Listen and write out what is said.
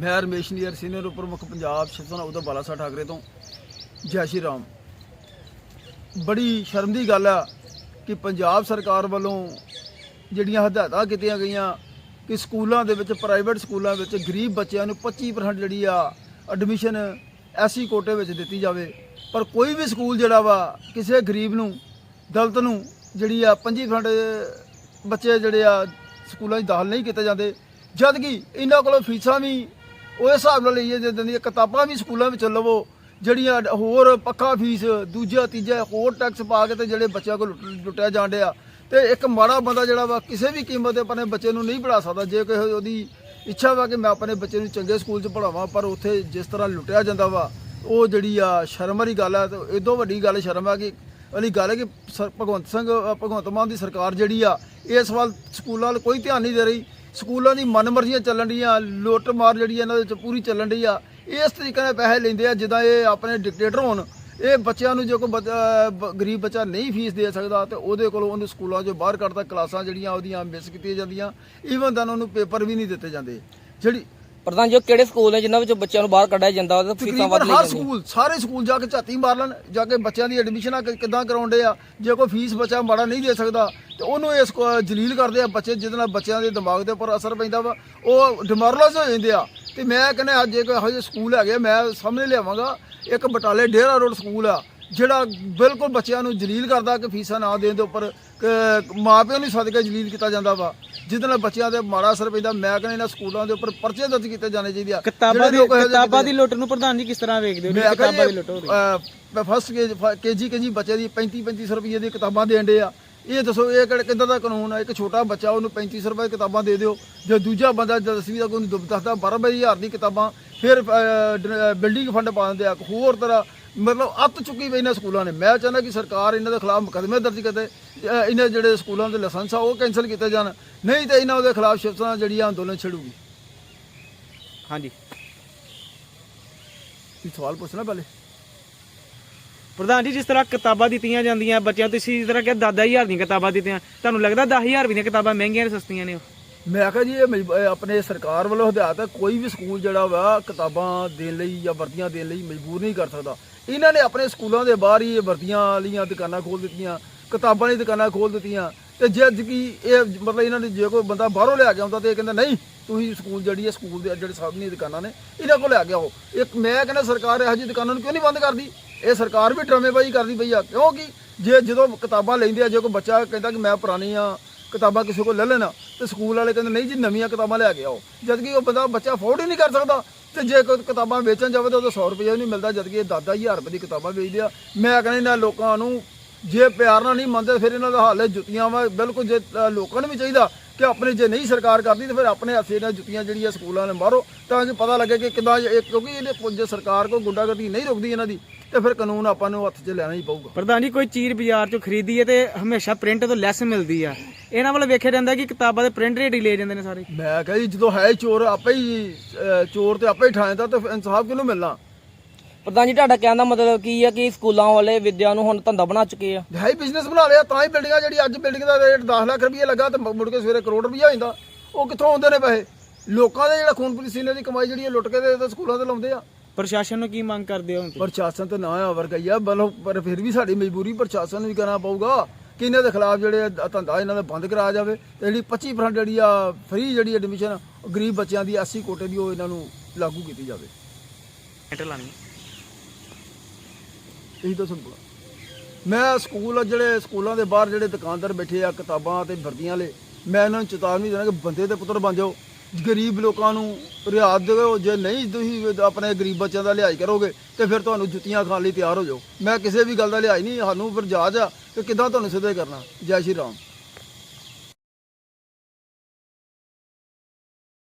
ਮੈਂ ਰਮੇਸ਼ ਨੀਅਰ ਸੀਨੀਅਰ ਉਪ ਪੰਜਾਬ ਸ਼ਿਵ ਸੈਨਾ ਉਧਰ ਸਾਹਿਬ ਠਾਕਰੇ ਤੋਂ। ਜੈ ਸ਼੍ਰੀ ਰਾਮ। ਬੜੀ ਸ਼ਰਮ ਦੀ ਗੱਲ ਆ ਕਿ ਪੰਜਾਬ ਸਰਕਾਰ ਵੱਲੋਂ ਜਿਹੜੀਆਂ ਹਦਾਇਤਾਂ ਕੀਤੀਆਂ ਗਈਆਂ ਕਿ ਸਕੂਲਾਂ ਦੇ ਵਿੱਚ ਪ੍ਰਾਈਵੇਟ ਸਕੂਲਾਂ ਵਿੱਚ ਗਰੀਬ ਬੱਚਿਆਂ ਨੂੰ 25% ਜਿਹੜੀ ਆ ਐਡਮਿਸ਼ਨ ਐਸੀ ਕੋਟੇ ਵਿੱਚ ਦਿੱਤੀ ਜਾਵੇ। ਪਰ ਕੋਈ ਵੀ ਸਕੂਲ ਜਿਹੜਾ ਵਾ, ਕਿਸੇ ਗਰੀਬ ਨੂੰ, ਦਲਤ ਨੂੰ ਜਿਹੜੀ ਆ 25% ਬੱਚੇ ਜਿਹੜੇ ਆ ਸਕੂਲਾਂ 'ਚ ਦਾਖਲ ਨਹੀਂ ਕੀਤੇ ਜਾਂਦੇ। ਜਦ ਕਿ ਇਹਨਾਂ ਕੋਲੋਂ ਫੀਸਾਂ ਵੀ ਉਹ ਹਿਸਾਬ ਨਾਲ ਲਈਏ, ਜਿੱਦਾਂ ਦੀਆਂ ਕਿਤਾਬਾਂ ਵੀ ਸਕੂਲਾਂ ਵਿੱਚ ਲਵੋ, ਜਿਹੜੀਆਂ ਹੋਰ ਪੱਕਾ ਫੀਸ, ਦੂਜਾ, ਤੀਜਾ, ਹੋਰ ਟੈਕਸ ਪਾ ਕੇ ਤੇ ਜਿਹੜੇ ਬੱਚਿਆਂ ਕੋਲ ਲੁੱਟ- ਲੁੱਟਿਆ ਜਾਣ ਡਿਆ। ਤੇ ਇੱਕ ਮਾੜਾ ਬੰਦਾ ਜਿਹੜਾ ਵਾ, ਕਿਸੇ ਵੀ ਕੀਮਤ ਤੇ ਆਪਣੇ ਬੱਚੇ ਨੂੰ ਨਹੀਂ ਪੜਾ ਸਕਦਾ, ਜੇ ਕੋਈ ਉਹਦੀ ਇੱਛਾ ਵਾ ਕਿ ਮੈਂ ਆਪਣੇ ਬੱਚੇ ਨੂੰ ਚੰਗੇ ਸਕੂਲ 'ਚ ਪੜਾਵਾਂ ਪਰ ਉੱਥੇ ਜਿਸ ਤਰ੍ਹਾਂ ਲੁੱਟਿਆ ਜਾਂਦਾ ਵਾ, ਉਹ ਜਿਹੜੀ ਆ ਸ਼ਰਮ ਵਾਲੀ ਗੱਲ ਆ, ਤੇ ਇਦੋਂ ਵੱਡੀ ਗੱਲ ਸ਼ਰਮ ਆ ਕਿ, ਵਾਲੀ ਗੱਲ ਹੈ ਕਿ ਸਰ- ਭਗਵੰਤ ਸਿੰਘ, ਭਗਵੰਤ ਮਾਨ ਦੀ ਸਰਕਾਰ ਜਿਹੜੀ ਆ, ਇਸ ਵੱਲ ਸਕੂਲਾਂ ਵੱਲ ਕੋਈ ਧਿਆਨ ਨਹੀਂ ਦੇ ਰਹੀ। ਸਕੂਲਾਂ ਦੀ ਮਨਮਰਜ਼ੀਆਂ ਚੱਲਣ ਡੀਆਂ ਲੁੱਟ ਮਾਰ ਜਿਹੜੀ ਇਹਨਾਂ ਦੇ ਵਿੱਚ ਪੂਰੀ ਚੱਲਣ ਡਈ ਆ। ਇਸ ਤਰੀਕੇ ਨਾਲ ਪੈਸੇ ਲੈਂਦੇ ਆ, ਜਿੱਦਾਂ ਇਹ ਆਪਣੇ ਡਿਕਟੇਟਰ ਹੋਣ, ਇਹ ਬੱਚਿਆਂ ਨੂੰ ਜੇ ਕੋਈ ਬੱਚ- ਗਰੀਬ ਬੱਚਾ ਨਹੀਂ ਫੀਸ ਦੇ ਸਕਦਾ ਤੇ ਉਹਦੇ ਕੋਲੋਂ ਉਹਨੂੰ ਸਕੂਲਾਂ 'ਚੋਂ ਬਾਹਰ ਕੱਢਦਾ, ਕਲਾਸਾਂ ਜਿਹੜੀਆਂ ਉਹਦੀਆਂ ਮਿਸ ਕੀਤੀਆਂ ਜਾਂਦੀਆਂ ਈਵਨ ਤਾਂ ਉਹਨੂੰ ਪੇਪਰ ਵੀ ਨਹੀਂ ਦਿੱਤੇ ਜਾਂਦੇ। ਜਿਹੜੀ ਪ੍ਰਧਾਨ ਜੀ ਉਹ ਕਿਹੜੇ ਸਕੂਲ ਨੇ ਜਿਨ੍ਹਾਂ ਵਿੱਚੋਂ ਬੱਚਿਆਂ ਨੂੰ ਬਾਹਰ ਕੱਢਿਆ ਜਾਂਦਾ ਉਹਦੇ ਫੀਸਾਂ ਵੱਧ ਤਕਰੀਬਨ ਲਈ ਹਰ ਜਾਂਦੀਆਂ। ਸਕੂਲ ਸਾਰੇ ਸਕੂਲ ਜਾ ਕੇ ਝਾਤੀ ਮਾਰ ਲੈਣ ਜਾ ਕੇ ਬੱਚਿਆਂ ਦੀ ਐਡਮਿਸ਼ਨਾਂ ਕਿ- ਕਿੱਦਾਂ ਕਰਾਉਂਦੇ ਆ। ਜੇ ਕੋਈ ਫੀਸ ਬੱਚਾ ਮਾੜਾ ਨਹੀਂ ਦੇ ਸਕਦਾ ਤੇ ਉਹਨੂੰ ਇਸ ਕੋ- ਜਲੀਲ ਕਰਦੇ ਆ ਬੱਚੇ ਜਿਹਦੇ ਨਾਲ ਬੱਚਿਆਂ ਦੇ ਦਿਮਾਗ ਦੇ ਉੱਪਰ ਅਸਰ ਪੈਂਦਾ ਵਾ। ਉਹ ਡਿਮੋਰਲਾਈਜ਼ ਹੋ ਜਾਂਦੇ ਆ। ਤੇ ਮੈਂ ਕਹਿੰਦਾ ਅੱਜ ਜੇ ਕੋਈ ਇਹੋ ਜਿਹੇ ਸਕੂਲ ਹੈਗੇ ਮੈਂ ਸਾਹਮਣੇ ਲਿਆਵਾਂਗਾ। ਇੱਕ ਬਟਾਲੇ ਡੇਰਾ ਰੋਡ ਸਕੂਲ ਆ। ਜਿਹੜਾ ਬਿਲਕੁਲ ਬੱਚਿਆਂ ਨੂੰ ਜਲੀਲ ਕਰਦਾ ਕਿ ਫੀਸਾਂ ਨਾ ਦੇਣ ਦੇ ਉੱਪਰ ਮਾਪਿਆਂ ਨੂੰ ਸਦਕੇ ਜਲੀਲ ਕੀਤਾ ਜਾਂਦਾ ਵਾ। ਜਿਹਦੇ ਨਾਲ ਬੱਚਿਆਂ ਦੇ ਮਾੜਾ ਅਸਰ ਪੈਂਦਾ ਮੈਂ ਕਹਿੰਦਾ ਇਹਨਾਂ ਸਕੂਲਾਂ ਦੇ ਉੱਪਰ ਪਰਚੇ ਦਰਜ ਕੀਤੇ ਜਾਣੇ ਚਾਹੀਦੇ ਆ। ਕਿਤਾਬਾਂ ਦੀ ਕਿਤਾਬਾਂ ਦੀ ਲੁੱਟ ਨੂੰ ਪ੍ਰਧਾਨ ਜੀ ਕਿਸ ਤਰ੍ਹਾਂ ਵੇਖਦੇ ਹੋ? ਕਿਤਾਬਾਂ ਦੀ ਲੁੱਟ ਹੋ ਰਹੀ ਫਸਟ ਕੇਜੀ ਕੇਜੀ ਬੱਚੇ ਦੀ 35 3500 ਰੁਪਏ ਦੀ ਕਿਤਾਬਾਂ ਦੇਣ ਦੇ ਆ। ਇਹ ਦੱਸੋ ਇਹ ਕਿਹੜਾ ਕਿੱਦਾਂ ਦਾ ਕਾਨੂੰਨ ਆ? ਇੱਕ ਛੋਟਾ ਬੱਚਾ ਉਹਨੂੰ 3500 ਰੁਪਏ ਕਿਤਾਬਾਂ ਦੇ ਦਿਓ। ਜੇ ਦੂਜਾ ਬੰਦਾ ਜਦ ਦਸਵੀਂ ਦਾ ਕੋਈ ਦੁੱਬ ਦੱਸਦਾ 12000 ਦੀ ਕਿਤਾਬਾਂ ਫਿਰ ਬਿਲਡਿੰਗ ਫੰਡ ਪਾ ਦਿੰਦੇ ਆ। ਹੋਰ ਤਰ੍ਹਾਂ ਮਤਲਬ ਅੱਤ ਚੁੱਕੀ ਪਈ ਇਹਨਾਂ ਸਕੂਲਾਂ ਨੇ। ਮੈਂ ਚਾਹੁੰਦਾ ਕਿ ਸਰਕਾਰ ਇਹਨਾਂ ਦੇ ਖਿਲਾਫ ਮੁਕੱਦਮੇ ਦਰਜ ਕਰੇ ਇਹਨਾਂ ਜਿਹੜੇ ਸਕੂਲਾਂ ਦੇ ਲਾਇਸੈਂਸ ਆ ਉਹ ਕੈਨਸਲ ਕੀਤੇ ਜਾਣ। ਨਹੀਂ ਤਾਂ ਇਹਨਾਂ ਦੇ ਖਿਲਾਫ ਸੈਨਾ ਜਿਹੜੀ ਅੰਦੋਲਨ ਛੇੜੂਗੀ ਹਾਂਜੀ। ਇਹ ਸਵਾਲ ਪੁੱਛਣਾ ਪਹਿਲੇ? ਪ੍ਰਧਾਨ ਜੀ ਜਿਸ ਤਰ੍ਹਾਂ ਕਿਤਾਬਾਂ ਦਿੱਤੀਆਂ ਜਾਂਦੀਆਂ ਬੱਚਿਆਂ ਤੁਸੀਂ ਜਿਸ ਤਰ੍ਹਾਂ ਕਿ 10000 ਦੀਆਂ ਕਿਤਾਬਾਂ ਦਿੱਤੀਆਂ ਤੁਹਾਨੂੰ ਲੱਗਦਾ 10000 ਰੁਪਏ ਦੀਆਂ ਕਿਤਾਬਾਂ ਮਹਿੰਗੀਆਂ ਨੇ ਸਸਤੀਆਂ ਨੇ ਉਹ? ਮੈਂ ਕਿਹਾ ਜੀ, ਇਹ ਮਜਬ- ਇਹ ਆਪਣੇ ਸਰਕਾਰ ਵੱਲੋਂ ਹਦਾਇਤ ਹੈ, ਕੋਈ ਵੀ ਸਕੂਲ ਜਿਹੜਾ ਵਾ, ਕਿਤਾਬਾਂ ਦੇਣ ਲਈ ਜਾਂ ਵਰਦੀਆਂ ਦੇਣ ਲਈ ਮਜਬੂਰ ਨਹੀਂ ਕਰ ਸਕਦਾ। ਇਹਨਾਂ ਨੇ ਆਪਣੇ ਸਕੂਲਾਂ ਦੇ ਬਾਹਰ ਹੀ ਇਹ ਵਰਦੀਆਂ ਵਾਲੀਆਂ ਦੁਕਾਨਾਂ ਖੋਲ ਦਿੱਤੀਆਂ, ਕਿਤਾਬਾਂ ਦੀ ਦੁਕਾਨਾਂ ਖੋਲ ਦਿੱਤੀਆਂ ਤੇ ਜੇ ਅੱਜ ਕੀ ਇਹ, ਮਤਲਬ ਇਹਨਾਂ ਨੇ ਜੇ ਕੋਈ ਬੰਦਾ ਬਾਹਰੋਂ ਲਿਆ ਕੇ ਆਉਂਦਾ ਤੇ ਇਹ ਕਹਿੰਦਾ, ਨਹੀਂ, ਤੁਸੀਂ ਸਕੂਲ ਜਿਹੜੀ ਹੈ, ਸਕੂਲ ਦੇ ਜਿਹੜੇ ਸਾਹਮਣੇ ਦੁਕਾਨਾਂ ਨੇ, ਇਹਨਾਂ ਕੋਲ ਲਿਆ ਕੇ ਆਓ। ਇੱਕ ਮੈਂ ਕਹਿੰਦਾ, ਸਰਕਾਰ ਇਹੋ ਜਿਹੀ ਦੁਕਾਨਾਂ ਨੂੰ ਕਿਉਂ ਨਹੀਂ ਬੰਦ ਕਰਦੀ? ਇਹ ਸਰਕਾਰ ਵੀ ਡਰਾਮੇਬਾਜ਼ੀ ਕਰਦੀ ਪਈ ਆ। ਕਿਉਂਕਿ ਜੇ ਜਦੋਂ ਕਿਤਾਬਾਂ ਲੈਂਦੇ ਆ, ਜੇ ਕੋਈ ਬੱਚਾ ਕਹਿੰਦਾ ਕਿ ਮੈਂ ਪੁਰਾਣੀ ਪੁਰਾਣੀਆਂ ਕਿਤਾਬਾਂ ਕਿਸੇ ਕੋਲ ਲੈ ਲੈਣਾ ਤੇ ਸਕੂਲ ਵਾਲੇ ਕਹਿੰਦੇ, ਨਹੀਂ ਜੀ, ਨਵੀਆਂ ਕਿਤਾਬਾਂ ਲੈ ਕੇ ਆਓ। ਜਦ ਕਿ ਉਹ ਬੰਦਾ, ਬੱਚਾ ਅਫੋਰਡ ਹੀ ਨਹੀਂ ਕਰ ਸਕਦਾ। ਤੇ ਜੇ ਕੋਈ ਕਿਤਾਬਾਂ ਵੇਚਣ ਜਾਵੇ ਤਾਂ ਉਹਦਾ 100 ਰੁਪਏ ਨਹੀਂ ਮਿਲਦਾ, ਜਦ ਕਿ ਇਹ 10000 ਰੁਪਏ ਦੀ ਕਿਤਾਬਾਂ ਵੇਚਦੇ ਆ। ਮੈਂ ਕਹਿੰਦਾ, ਇਹਨਾਂ ਲੋਕਾਂ ਨੂੰ ਜੇ ਪਿਆਰ ਨਾਲ ਨਹੀਂ ਮੰਨਦੇ, ਫਿਰ ਇਹਨਾਂ ਦਾ ਹਾਲ ਹੈ ਜੁੱਤੀਆਂ ਵਾ। ਬਿਲਕੁਲ ਜੇ ਲੋਕਾਂ ਨੂੰ ਵੀ ਚਾਹੀਦਾ ਕਿ ਆਪਣੇ ਜੇ ਨਹੀਂ ਸਰਕਾਰ ਕਰਦੀ, ਤੇ ਫਿਰ ਆਪਣੇ ਹੱਥੇ ਇਹਨਾਂ ਜੁੱਤੀਆਂ ਜਿਹੜੀਆਂ ਸਕੂਲਾਂ ਨੇ ਮਾਰੋ, ਤਾਂ ਕਿ ਪਤਾ ਲੱਗੇ ਕਿ ਕਿਦਾਂ ਕਿਉਂਕਿ ਇਹਨੇ ਜੇ ਸਰਕਾਰ ਕੋ ਗੁੰਡਾਗਰਦੀ ਨਹੀਂ ਰੁਕਦੀ ਇਹਨਾਂ ਦੀ। ਤੇ ਫਿਰ ਕਾਨੂੰਨ ਆਪਾਂ ਨੂੰ ਹੱਥ 'ਚ ਲੈਣਾ ਹੀ ਪਊਗਾ। ਪ੍ਰਧਾਨ ਜੀ ਕੋਈ ਚੀਜ਼ ਬਾਜ਼ਾਰ ਚੋਂ ਖਰੀਦੀ ਹੈ ਤੇ ਹਮੇਸ਼ਾ ਪ੍ਰਿੰਟ ਤੋਂ ਲੈਸ ਮਿਲਦੀ ਆ। ਇਹਨਾਂ ਵੱਲ ਵੇਖਿਆ ਜਾਂਦਾ ਕਿ ਕਿਤਾਬਾਂ ਦੇ ਪ੍ਰਿੰਟ ਰੇਟ ਹੀ ਲੈ ਜਾਂਦੇ ਨੇ ਸਾਰੇ। ਮੈਂ ਕਿਹਾ ਜੀ ਜਦੋਂ ਹੈ ਹੀ ਚੋਰ ਆਪੇ ਹੀ ਚੋਰ ਤੇ ਆਪੇ ਹੀ ਠਾਂਦਾ ਤਾਂ ਫਿਰ ਇਨਸਾਫ ਕਿਹਨੂੰ ਮਿਲਣਾ? ਪ੍ਰਧਾਨ ਜੀ ਤੁਹਾਡਾ ਕਹਿਣ ਦਾ ਮਤਲਬ ਕੀ ਹੈ ਕਿ ਸਕੂਲਾਂ ਵਾਲੇ ਵਿਦਿਆ ਨੂੰ ਹੁਣ ਧੰਦਾ ਬਣਾ ਚੁੱਕੇ ਆ? ਹੈ ਹੀ ਬਿਜ਼ਨਸ ਬਣਾ ਲਿਆ ਤਾਂ ਹੀ ਬਿਲਡਿੰਗਾਂ ਜਿਹੜੀ ਅੱਜ ਬਿਲਡਿੰਗ ਦਾ ਰੇਟ 10 ਲੱਖ ਰੁਪਏ ਲੱਗਾ ਤੇ ਮੁੜ ਕੇ ਸਵੇਰੇ ਕਰੋੜ ਰੁਪਏ ਹੋ ਜਾਂਦਾ। ਉਹ ਕਿੱਥੋਂ ਆਉਂਦੇ ਨੇ ਪੈਸੇ? ਲੋਕਾਂ ਦੇ ਜਿਹੜਾ ਖੂਨ ਪਸੀਨੇ ਦੀ ਕਮਾਈ ਜਿਹੜੀ ਹੈ ਲੁੱਟ ਕੇ ਤੇ ਤੇ ਸਕੂਲਾਂ ਤੇ ਲਾਉਂਦੇ ਆ। ਪ੍ਰਸ਼ਾਸਨ ਨੂੰ ਕੀ ਮੰਗ ਕਰਦੇ ਹੋ ਹੁਣ ਤੁਸੀਂ? ਪ੍ਰਸ਼ਾਸਨ ਤੇ ਨਾ ਆ ਵਰਗਾ ਹੀ ਆ ਬਲ ਪਰ ਫਿਰ ਵੀ ਸਾਡੀ ਮਜਬੂਰੀ ਪ੍ਰਸ਼ਾਸਨ ਨੂੰ ਵੀ ਕਰਨਾ ਪਊਗਾ। ਕਿ ਇਹਨਾਂ ਦੇ ਖਿਲਾਫ ਜਿਹੜੇ ਆ ਧੰਦਾ ਇਹਨਾਂ ਦਾ ਬੰਦ ਕਰਾਇਆ ਜਾਵੇ। ਤੇ ਜਿਹੜੀ 25% ਜਿਹੜੀ ਆ ਫ੍ਰੀ ਜਿਹੜੀ ਐਡਮਿਸ਼ਨ ਗਰੀਬ ਬੱਚਿਆਂ ਦੀ 80 ਕੋਟੇ ਦੀ ਉਹ ਇਹਨਾਂ ਨੂੰ ਲਾਗੂ ਕੀਤੀ ਜਾਵੇ। ਪ੍ਰਿੰਟ ਲਾਣੀ ਇਹੀ ਤਾਂ ਆ। ਮੈਂ ਸਕੂਲ ਜਿਹੜੇ ਸਕੂਲਾਂ ਦੇ ਬਾਹਰ ਜਿਹੜੇ ਦੁਕਾਨਦਾਰ ਬੈਠੇ ਆ ਕਿਤਾਬਾਂ ਤੇ ਵਰਦੀਆਂ ਵਾਲੇ ਮੈਂ ਇਹਨਾਂ ਨੂੰ ਚੇਤਾਵਨੀ ਦੇਣਾ ਕਿ ਬੰਦੇ ਦੇ ਪੁੱਤਰ ਬਣ ਜਾਓ। ਗਰੀਬ ਲੋਕਾਂ ਨੂੰ ਰਿਆਤ ਦਿਓ ਜੇ ਨਹੀਂ ਤੁਸੀਂ ਆਪਣੇ ਗਰੀਬ ਬੱਚਿਆਂ ਦਾ ਲਿਹਾਜ਼ ਕਰੋਗੇ, ਤੇ ਫਿਰ ਤੁਹਾਨੂੰ ਜੁੱਤੀਆਂ ਖਾਣ ਲਈ ਤਿਆਰ ਹੋ ਜਾਓ। ਮੈਂ ਕਿਸੇ ਵੀ ਗੱਲ ਦਾ ਲਿਹਾਜ਼ ਨਹੀਂ, ਸਾਨੂੰ ਫਿਰ ਜਾਜ ਆ ਕਿ ਕਿੱਦਾਂ ਤੁਹਾਨੂੰ ਸਿੱਧੇ ਕਰਨਾ। ਜੈ ਸ਼੍ਰੀ ਰਾਮ।